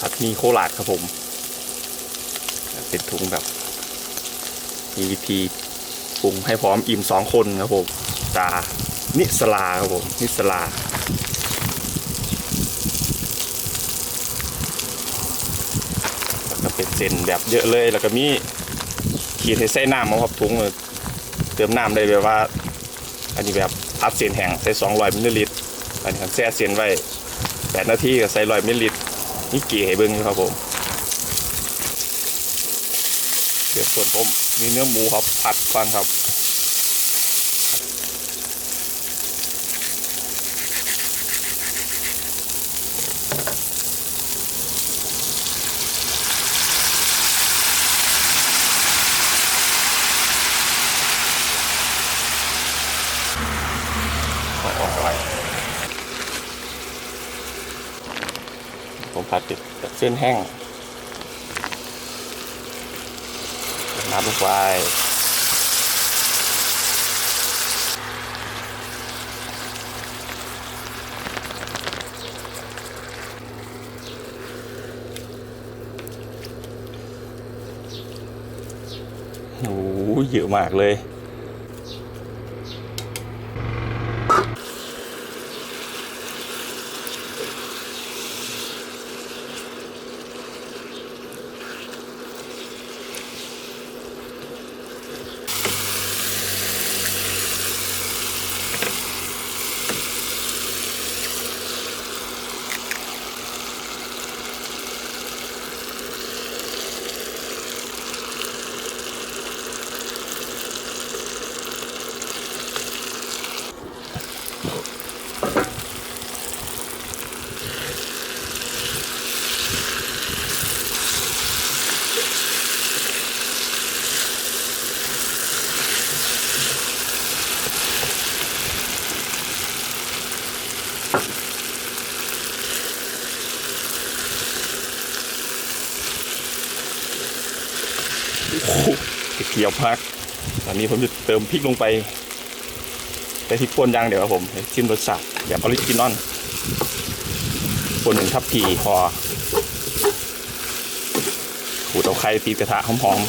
ผัดมีโคราชครับผม เป็นถุงแบบ มีวิธีปรุงให้พร้อมอิ่มสองคนครับผมตานิสลาครับผมนิสลาแล้วก็เป็นเส้นแบบเยอะเลยแล้วก็มีขีดให้ใส่น้ำมาครับถุงเติมน้ำได้แบบว่า อันนี้แบบอัดเส้นแห้งใส่200มิลลิลิตรอันนี้ครับแช่เส้นไว้8นาทีก็ใส่100มิลลิลิตร นี่เกี่ยเบิ้งอยู่ครับผมเดี๋ยวส่วนผมมีเนื้อหมูครับผัดก่อนครับ เอาออกไปผมผัดติ ดกับเส้นแห้งน้ำลงไปโอ้โหเยอะมากเลย โอ้โหเกี่ยวพักตอนนี้ผมจะเติมพริกลงไปแต่พริกป่นย่างเดี๋ยวครับผมให้ชิมรสชาติแบบออริจินอลป่นหนึ่งทับพีพอขูดเอาไข่ตีกระทะหอมๆ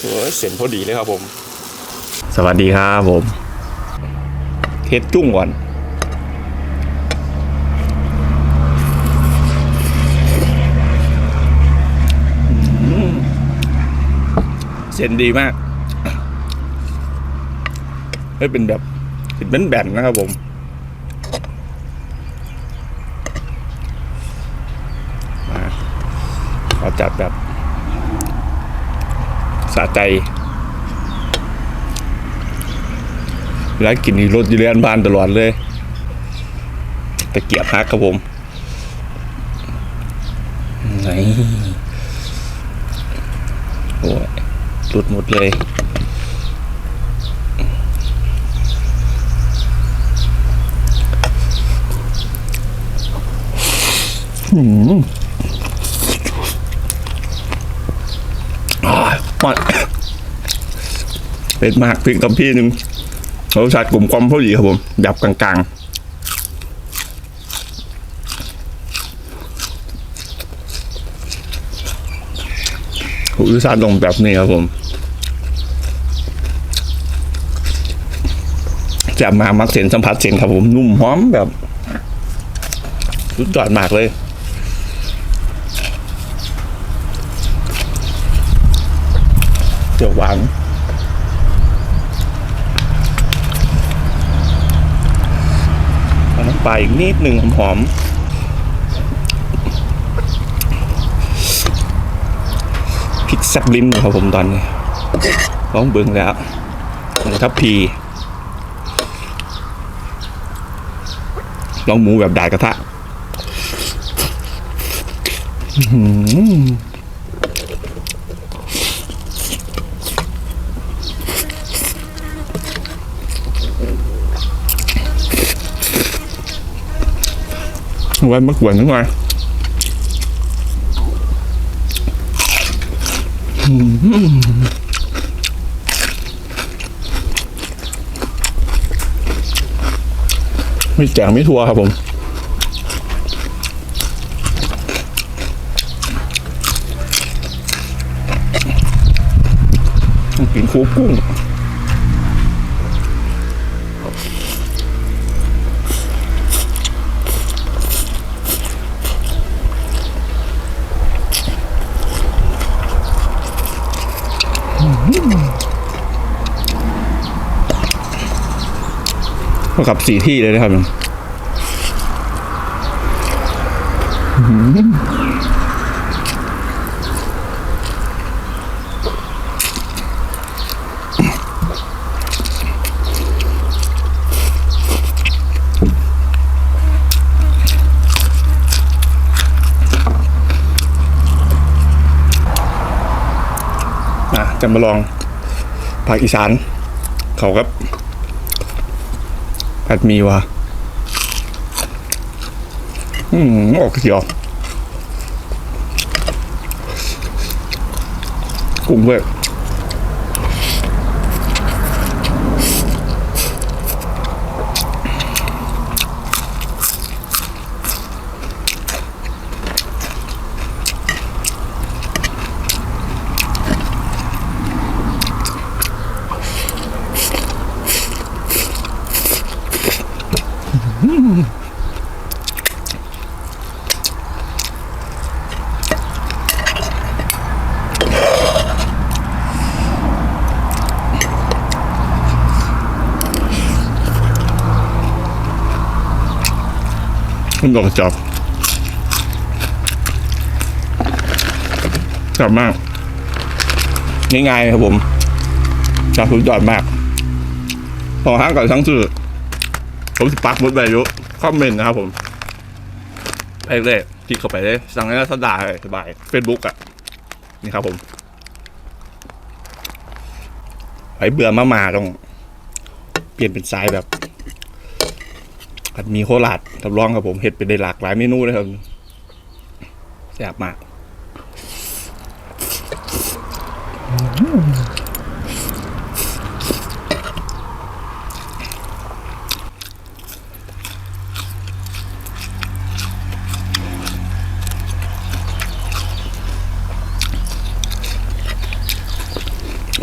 โอ้ยเส้นพอดีเลยครับผม สวัสดีครับผม เทสจุ้งก่อน เส้นดีมากไม่เป็นแบบเป็นแบนนะครับผมมาเราจัดแบบสะใจแล้วกินนี่รถยูเรียนบ้านตลอดเลยตะเกียบฮักครับผมไหนโอ้ยหลุ ดหมดเลย อืมอ่ามันเป็นมากพริกกับพี่หนึ่งรสชาติกลมกล่อมพอดีครับผมแบบกลางๆ รสชาติลงแบบนี้ครับผมแจะมามักเส้นสัมผัสเส้นครับผมนุ่มหอมแบบสุดยอดมากเลยเจียวหวานน้ำปลาอีกนิดหนึ่งหอมๆ พริกแซ่บลิ้นครับผมตอนนี้ลองเบิ่งแล้วหมูทับพีลองหมูแบบดาดกระทะอื้อหือไว้มะกวนนิดหน่อย มีแจงมีทัวครับผมกินคูกุ้ง เขากับสี่ที่เลยนะครับอะจะมาลองภาคอีสานเขากับ ผัดมีวะอืมออกเสียวกุ้งด้วย มันดอกจอบกลับมาก ง่ายๆครับผมจับสุดยอดมากพอห้างก่อนทั้งสื่อ ผมสิปักหมดไปยุคอมเมนต์นะครับผมไปเลยคลิกเข้าไปเลยสั่งให้สดาเลยสบายเฟซบุ๊กอะ นี่ครับผมไปเบื่อมามาต้อง เปลี่ยนเป็นสายแบบผัดมีโคราชรับรองครับผมเห็ดเป็นได้หลากหลายเมนูเลยครับแซ่บมาก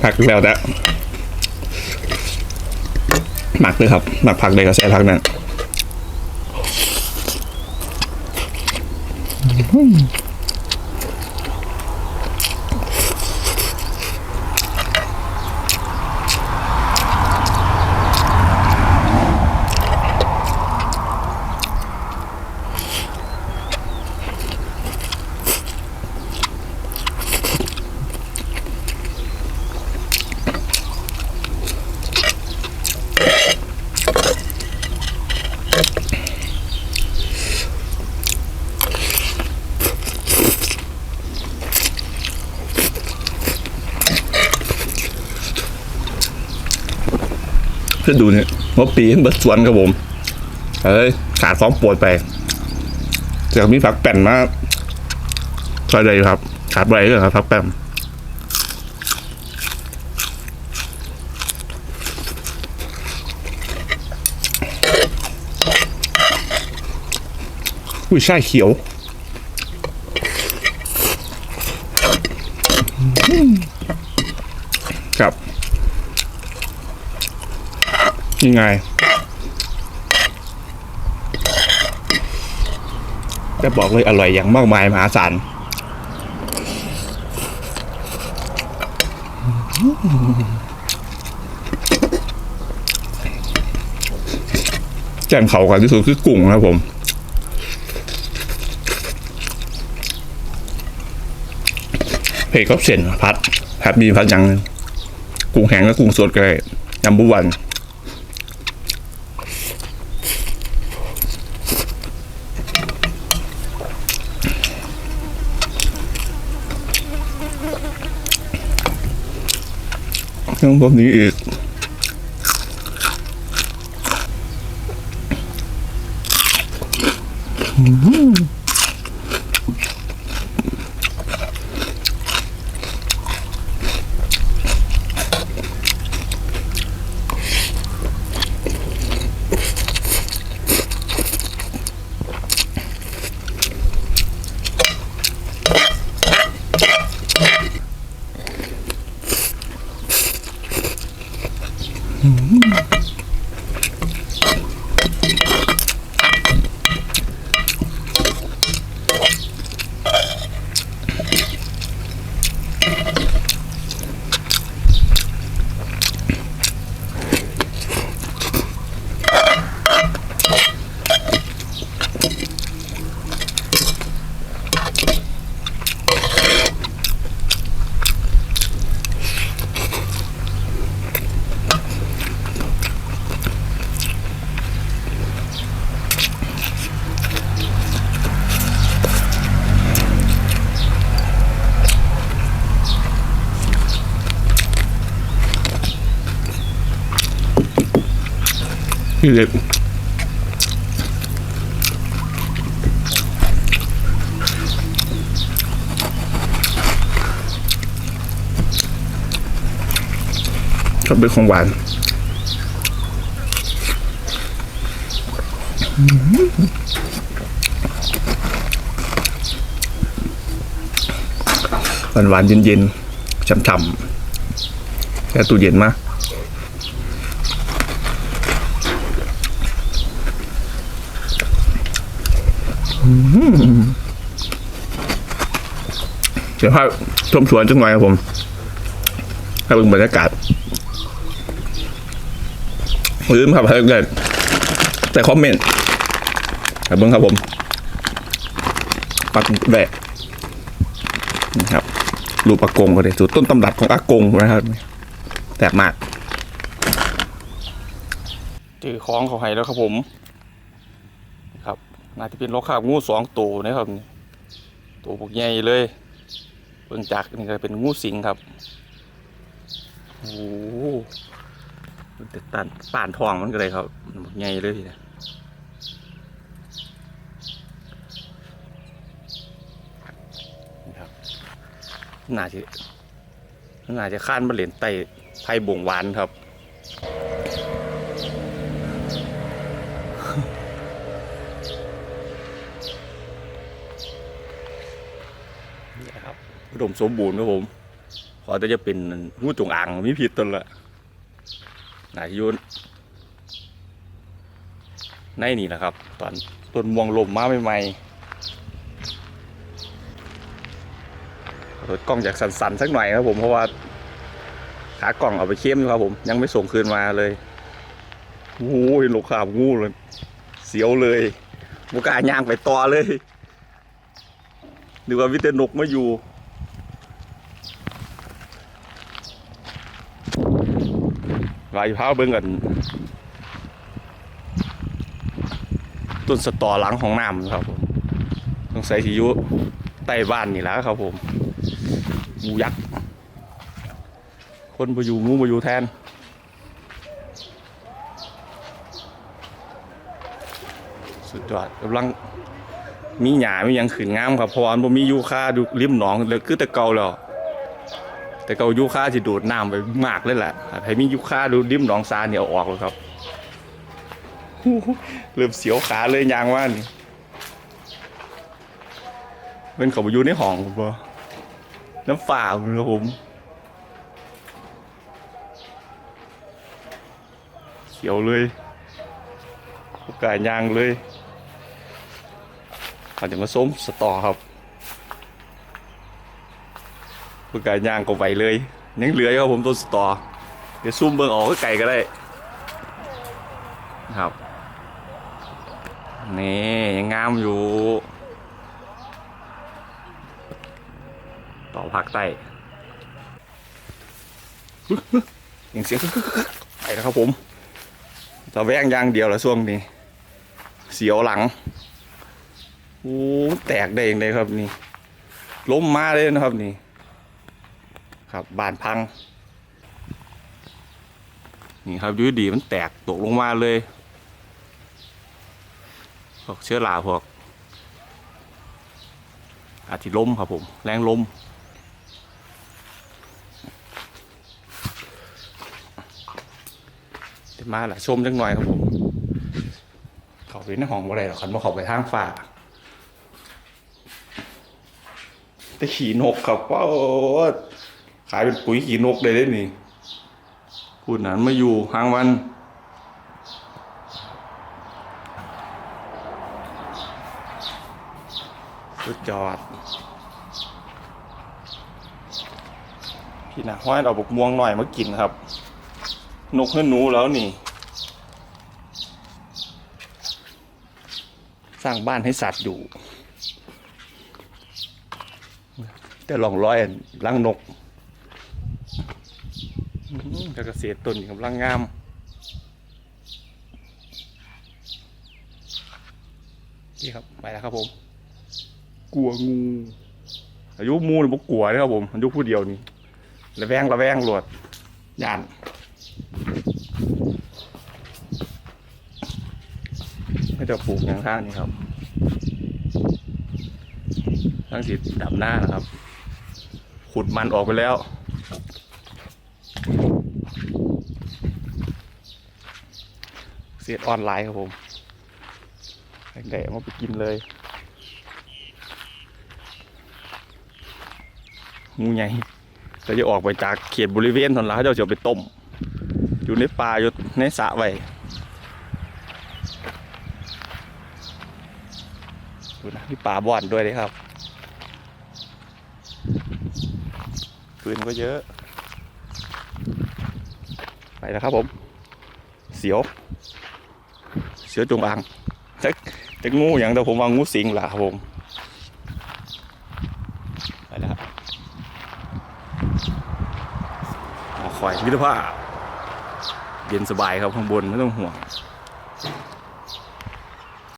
ผักแล้วนะหมักเลยครับ หมักผักเลยก็ใส่ผักนั่น เพื่อดูเนี่ยว่าปีเบิดสวนครับผมเอ้ยขาดสองปวดไปจากมีผักแป้นมาช่วยได้อยู่ครับ ขาดไปเลยครับผักแป้นอุ้ยใช่ายเขียวครับ ยังไงจะบอกเลยอร่อยอย่างมากมายมหาศาลแจ้งเขากันที่สุดคือกุ้งนะครับผมเพจก็เส้นพัดพัดมีพัดยังหนึ่งกุ้งแห้งและกุ้งสดก็ได้ยำบุวัน เค ที่เลยชอบเป็นของหวานหวานหวานเย็นๆฉ่ำๆแค่ตู้เย็นมา เดี๋ยวพาชมสวนจังหน่อยครับผมให้เบิ่งบรรยากาศลืมครับให้เกิดแต่คอมเมนต์ให้เบิ่งครับผม ปักแบะนะครับรูปปากกงก็เลยสูตรต้นตำรับของอากงนะครับแตกมากเจอของเขาให้แล้วครับผม ครับน่าจะเป็นโลคาบงูสองตัวนะครับตัวพวกใหญ่เลย เบื้องจากนี่ก็เป็นงูสิงครับโอ้โหมันติดตันป่านทองมันก็เลยครับใหญ่เลยทีเดียวนะครับน่าจะน่าจะข้านมาเหรียญไต่ไพ่บ่งหวานครับ นี่ครับอุ ดมสมบูรณ์ครับผม ขอแต่จะเป็นงูจงอางมีผิดตนละนายยุนในนี่แหละครับ ตอนต้นม่วงลมมาใหม่ๆเปิดกล้องจากสันๆสักหน่อยครับผมเพราะว่าขากล่องเอาไปเข้มอยู่ครับผมยังไม่ส่งคืนมาเลยโอ้โหเห็นลูกขาบงูเลย เสียวเลยบุกล้าย่างไปต่อเลยนึกว่าวิเตนกมาอยู่ายพาเบิ่งกันต้นสตอหลังของน้ำครับผมต้องใส่ที่อยุใต้บ้านนี่แหละครับผมงูยักษ์คนมาอยู่งูมาอยู่แทนสุดยอดกำลังมีหญ้ามียังขึ้นงามครับเพราะว่ามันมียูคาดูริมหนองเลยคือแต่เก่าแล้ว แต่เก่ายูคาสิดูดน้ำไปมากเลยแหละให้มียูคาดูริมหนองซาเนี่ยเอาออกเลยครับเริ่มเสียวขาเลยยางว่านี่เป็นเขาไปอยู่ในห้องผมน้ำฝ่าผมครับผมเสียวเลยกาสยางเลยเขาจะมาส้มสตอครับ เพื่อการย่างก็ไปเลย ยังเหลืออยู่ครับผมต้นสตอ เดี๋ยวซุ่มเบิ่งออกก็ไก่ก็ได้ครับนี่ยังงามอยู่ ต่อภาคใต้ยังเสียงไปแล้วครับผมจะแว่งย่างเดียวละช่วงนี้ เสียวหลังโอ้แตกได้ยังไงครับนี่ล้มมาเลยนะครับนี่ ครับบานพัง นี่ครับอยูดีมันแตกตกลงมาเลยพวกเชื้อราพวกอาทิล้มครับผม แรงล้มมาละชมจังหน่อยครับผมเขาไปในห้องอะไรหรอกคันว่าเขาไปทางฝ่าแต่ขี่นกครับว่า ขายเป็นปุ๋ยขี่นกเลยได้นี่พูดนั้นมาอยู่หางวัน สุดยอด พี่นะห้อยเอาบกม่วงหน่อยมากินครับ นกให้หนูแล้วนี่ สร้างบ้านให้สัตว์อยู่ แต่ลองร้อยลังนก เกษตรต้นนี่กำลังงามนี่ครับไปแล้วครับผม กลัวงู อายุมูนี่บกกลัวนะครับผมอายุผู้เดียวนี่ระแวงระแวงหลวดย่านไม่จะปลูกอย่างข้างนี้ครับทั้งสีดำหน้านะครับ ขุดมันออกไปแล้ว เสียดออนไลน์ครับผมแดงๆมาไปกินเลยงูใหญ่เราจะออกไปจากเขตบริเวณตอนละเขาจะเอาไปต้ม อยู่ในป่าอยู่ในสระไว้ดูนะมีป่าบ่อนด้วยเลยครับปืนก็เยอะ ไปแล้วครับผม เสียว อจงอางจะจะงูอย่างแต่ผมว่างูสิงล่ะผมไปแล้วครับหอคอยมิตรภาพเย็นสบายครับข้างบนไม่ต้องห่วง